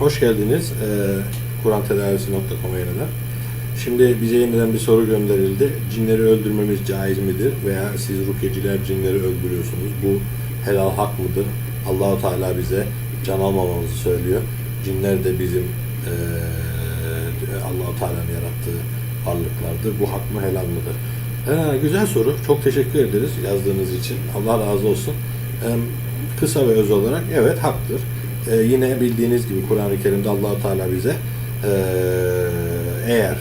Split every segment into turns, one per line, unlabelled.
Hoş geldiniz ee, kurantedavisi.com'a yeniden. Şimdi bize yeniden bir soru gönderildi. Cinleri öldürmemiz caiz midir? Veya siz rukyeciler cinleri öldürüyorsunuz. Bu helal hak mıdır? Allahu Teala bize can almamamızı söylüyor. Cinler de bizim ee, Allahu Teala'nın yarattığı varlıklardır. Bu hak mı helal mıdır? Ee, güzel soru. Çok teşekkür ederiz yazdığınız için. Allah razı olsun. Ee, kısa ve öz olarak evet haktır. Ee, yine bildiğiniz gibi Kur'an-ı Kerim'de allah Teala bize ee, eğer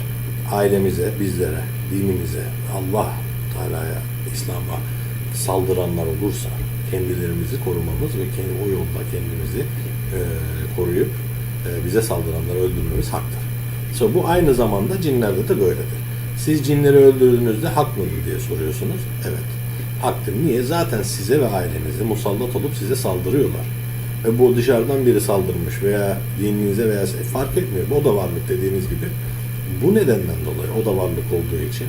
ailemize, bizlere, dinimize, Allah Teala'ya, İslam'a saldıranlar olursa kendilerimizi korumamız ve kendi, o yolda kendimizi ee, koruyup ee, bize saldıranları öldürmemiz haktır. So, bu aynı zamanda cinlerde de böyledir. Siz cinleri öldürdüğünüzde hak mıdır diye soruyorsunuz. Evet. Haktır. Niye? Zaten size ve ailenize musallat olup size saldırıyorlar. Ve bu dışarıdan biri saldırmış veya dininize veya fark etmiyor. O da varlık dediğiniz gibi. Bu nedenden dolayı o da varlık olduğu için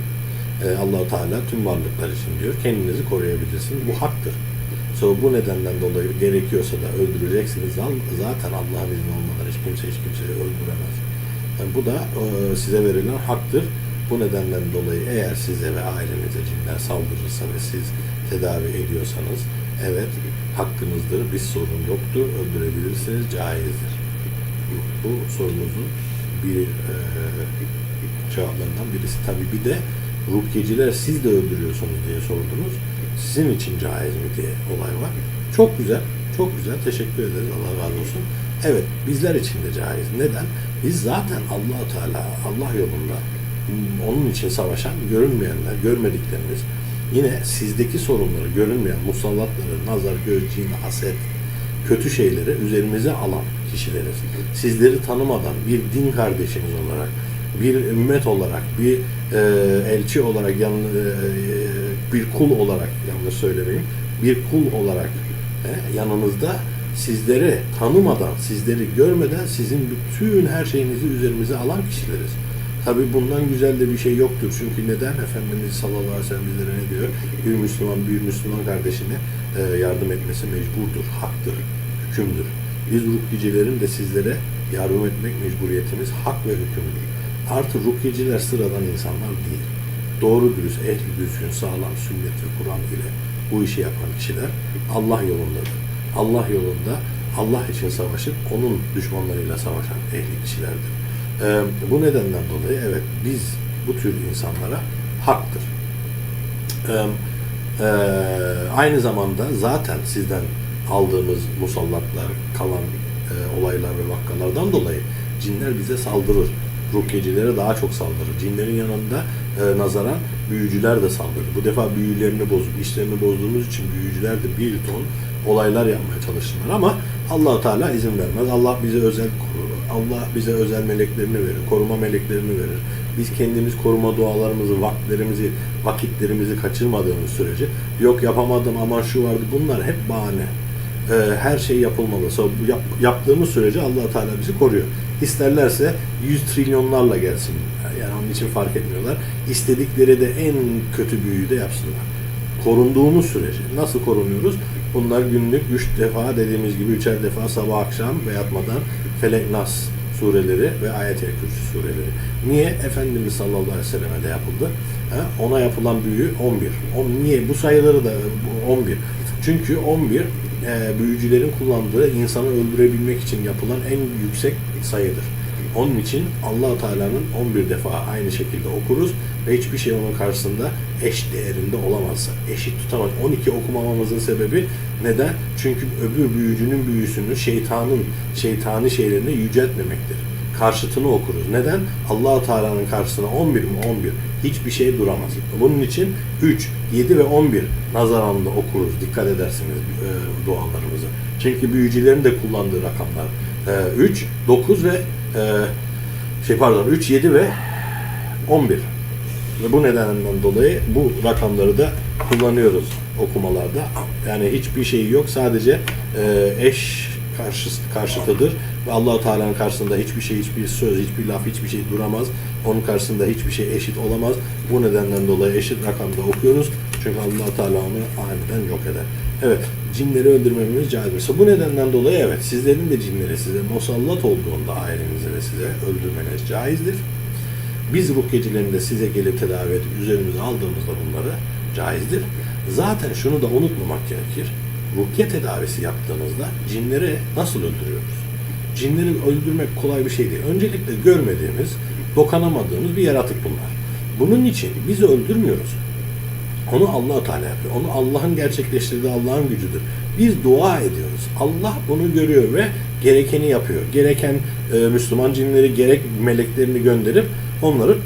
e, Teala tüm varlıklar için diyor kendinizi koruyabilirsiniz. Bu haktır. So, bu nedenden dolayı gerekiyorsa da öldüreceksiniz. Zaten Allah'ın izni olmadan hiç kimse hiç kimseyi öldüremez. Yani bu da e, size verilen haktır. Bu nedenden dolayı eğer size ve ailenize cinler saldırırsa ve siz tedavi ediyorsanız evet hakkınızdır, bir sorun yoktur, öldürebilirsiniz, caizdir. Bu sorunuzun bir e, cevaplarından birisi. Tabii bir de rukyeciler siz de öldürüyorsunuz diye sordunuz. Sizin için caiz mi diye olay var. Çok güzel, çok güzel. Teşekkür ederiz. Allah razı olsun. Evet, bizler için de caiz. Neden? Biz zaten allah Teala, Allah yolunda onun için savaşan görünmeyenler, görmediklerimiz, yine sizdeki sorunları, görünmeyen musallatları, nazar, göz, cin, haset, kötü şeyleri üzerimize alan kişileriz. Sizleri tanımadan bir din kardeşiniz olarak, bir ümmet olarak, bir e, elçi olarak, yan, e, bir kul olarak, yanlış söylemeyeyim, bir kul olarak e, yanınızda sizleri tanımadan, sizleri görmeden sizin bütün her şeyinizi üzerimize alan kişileriz. Tabi bundan güzel de bir şey yoktur. Çünkü neden? Efendimiz sallallahu aleyhi ve sellem bizlere ne diyor? Bir Müslüman, bir Müslüman kardeşine e, yardım etmesi mecburdur, haktır, hükümdür. Biz rukyecilerin de sizlere yardım etmek mecburiyetimiz hak ve hükümdür. Artı rukyeciler sıradan insanlar değil. Doğru dürüst, ehli düzgün, sağlam sünnet ve Kur'an ile bu işi yapan kişiler Allah yolundadır. Allah yolunda Allah için savaşıp onun düşmanlarıyla savaşan ehli kişilerdir. Ee, bu nedenden dolayı evet biz bu tür insanlara haktır. Ee, e, aynı zamanda zaten sizden aldığımız musallatlar, kalan e, olaylar ve vakkalardan dolayı cinler bize saldırır. Rukyecilere daha çok saldırır. Cinlerin yanında e, nazaran büyücüler de saldırır. Bu defa büyülerini bozup, işlerini bozduğumuz için büyücüler de bir ton olaylar yapmaya çalışırlar ama allah Teala izin vermez. Allah bize özel korur. Allah bize özel meleklerini verir. Koruma meleklerini verir. Biz kendimiz koruma dualarımızı, vakitlerimizi, vakitlerimizi kaçırmadığımız sürece yok yapamadım aman şu vardı bunlar hep bahane. Ee, her şey yapılmalı. So, yap, yaptığımız sürece allah Teala bizi koruyor. İsterlerse 100 trilyonlarla gelsin. Yani onun için fark etmiyorlar. İstedikleri de en kötü büyüyü de yapsınlar. Korunduğumuz sürece. Nasıl korunuyoruz? Bunlar günlük üç defa dediğimiz gibi üçer defa sabah akşam ve yatmadan Felek Nas sureleri ve Ayet-i Kürsü sureleri. Niye? Efendimiz sallallahu aleyhi ve selleme de yapıldı. Ha? Ona yapılan büyü 11. On, niye? Bu sayıları da bu 11. Çünkü 11 e, büyücülerin kullandığı insanı öldürebilmek için yapılan en yüksek sayıdır. Onun için allah Teala'nın 11 defa aynı şekilde okuruz ve hiçbir şey onun karşısında eş değerinde olamaz. Eşit tutamaz. 12 okumamamızın sebebi neden? Çünkü öbür büyücünün büyüsünü şeytanın şeytani şeylerini yüceltmemektir. Karşıtını okuruz. Neden? allah Teala'nın karşısına 11 mi? 11. Hiçbir şey duramaz. Bunun için 3, 7 ve 11 nazaranında okuruz. Dikkat edersiniz e, dualarımızı. Çünkü büyücülerin de kullandığı rakamlar e, 3, 9 ve e, şey pardon 3, 7 ve 11. Ve bu nedenden dolayı bu rakamları da kullanıyoruz okumalarda. Yani hiçbir şey yok. Sadece e, eş karşı, karşıtıdır. Ve allah Teala'nın karşısında hiçbir şey, hiçbir söz, hiçbir laf, hiçbir şey duramaz. Onun karşısında hiçbir şey eşit olamaz. Bu nedenden dolayı eşit rakamda okuyoruz. Çünkü allah Teala onu aniden yok eder. Evet, cinleri öldürmemiz caiz. Mesela bu nedenden dolayı evet sizlerin de cinleri size musallat olduğunda ailenize ve size öldürmeniz caizdir. Biz rukyecilerin de size gelip tedavi edip üzerimize aldığımızda bunları caizdir. Zaten şunu da unutmamak gerekir. Rukye tedavisi yaptığınızda cinleri nasıl öldürüyoruz? Cinleri öldürmek kolay bir şey değil. Öncelikle görmediğimiz, dokanamadığımız bir yaratık bunlar. Bunun için biz öldürmüyoruz. Onu allah Teala yapıyor. Onu Allah'ın gerçekleştirdiği Allah'ın gücüdür. Biz dua ediyoruz. Allah bunu görüyor ve gerekeni yapıyor. Gereken e, Müslüman cinleri gerek meleklerini gönderip onları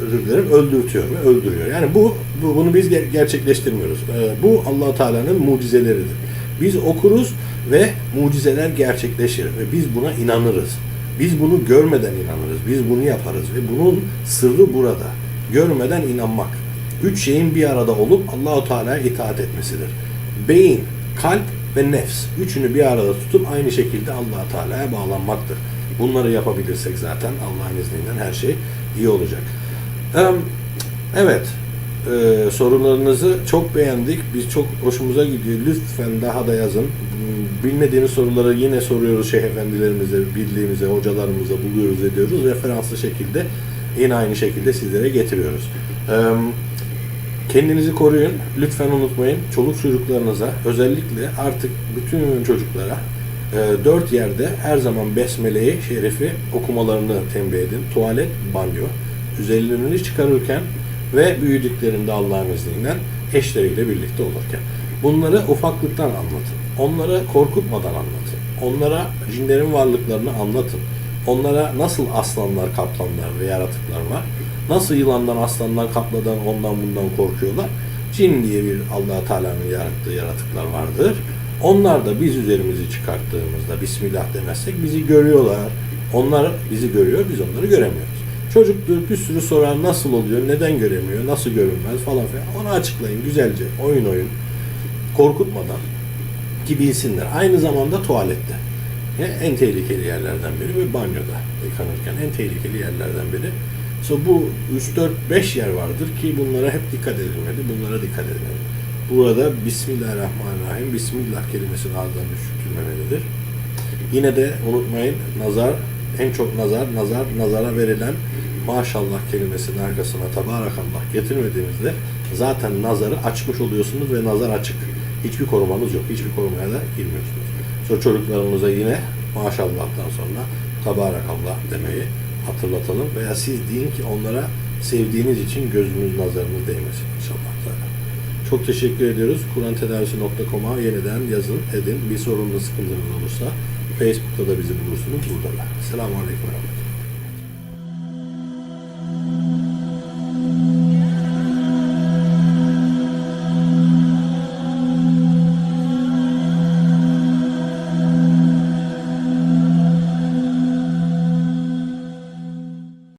özür dilerim öldürtüyor ve öldürüyor. Yani bu, bu bunu biz ger- gerçekleştirmiyoruz. E, bu allah Teala'nın mucizeleridir. Biz okuruz ve mucizeler gerçekleşir ve biz buna inanırız. Biz bunu görmeden inanırız. Biz bunu yaparız ve bunun sırrı burada. Görmeden inanmak. Üç şeyin bir arada olup Allahu Teala'ya itaat etmesidir. Beyin, kalp ve nefs. Üçünü bir arada tutup aynı şekilde allah Teala'ya bağlanmaktır. Bunları yapabilirsek zaten Allah'ın izniyle her şey iyi olacak. Evet, e, sorularınızı çok beğendik. Biz çok hoşumuza gidiyor. Lütfen daha da yazın. Bilmediğiniz soruları yine soruyoruz şeyh efendilerimize, bildiğimize, hocalarımıza buluyoruz, ediyoruz. Referanslı şekilde yine aynı şekilde sizlere getiriyoruz. Em, Kendinizi koruyun. Lütfen unutmayın. Çoluk çocuklarınıza özellikle artık bütün çocuklara e, dört yerde her zaman besmeleyi, şerifi okumalarını tembih edin. Tuvalet, banyo, üzerlerini çıkarırken ve büyüdüklerinde Allah'ın izniyle eşleriyle birlikte olurken. Bunları ufaklıktan anlatın. Onlara korkutmadan anlatın. Onlara cinlerin varlıklarını anlatın. Onlara nasıl aslanlar, kaplanlar ve yaratıklar var? Nasıl yılandan, aslandan, kapladan, ondan bundan korkuyorlar? Cin diye bir allah Teala'nın yarattığı yaratıklar vardır. Onlar da biz üzerimizi çıkarttığımızda Bismillah demezsek bizi görüyorlar. Onlar bizi görüyor, biz onları göremiyoruz. Çocuktur bir sürü sorar nasıl oluyor, neden göremiyor, nasıl görünmez falan filan. Onu açıklayın güzelce, oyun oyun, korkutmadan ki bilsinler. Aynı zamanda tuvalette. En tehlikeli yerlerden biri ve banyoda yıkanırken en tehlikeli yerlerden biri. So bu 3 4 5 yer vardır ki bunlara hep dikkat edilmeli. Bunlara dikkat edilmeli. Burada Bismillahirrahmanirrahim Bismillah kelimesini ağızdan düşürtülmemelidir. Yine de unutmayın nazar en çok nazar nazar nazara verilen maşallah kelimesinin arkasına tabarakallah getirmediğinizde zaten nazarı açmış oluyorsunuz ve nazar açık. Hiçbir korumanız yok. Hiçbir korumaya da girmiyorsunuz. Sonra çocuklarımıza yine maşallah'tan sonra tabarakallah demeyi hatırlatalım veya siz deyin ki onlara sevdiğiniz için gözünüz nazarınız değmesin inşallah. Çok teşekkür ediyoruz. Kur'antedavisi.com'a yeniden yazın, edin. Bir sorunlu sıkıntınız olursa Facebook'ta da bizi bulursunuz burada da. Selamun Aleyküm.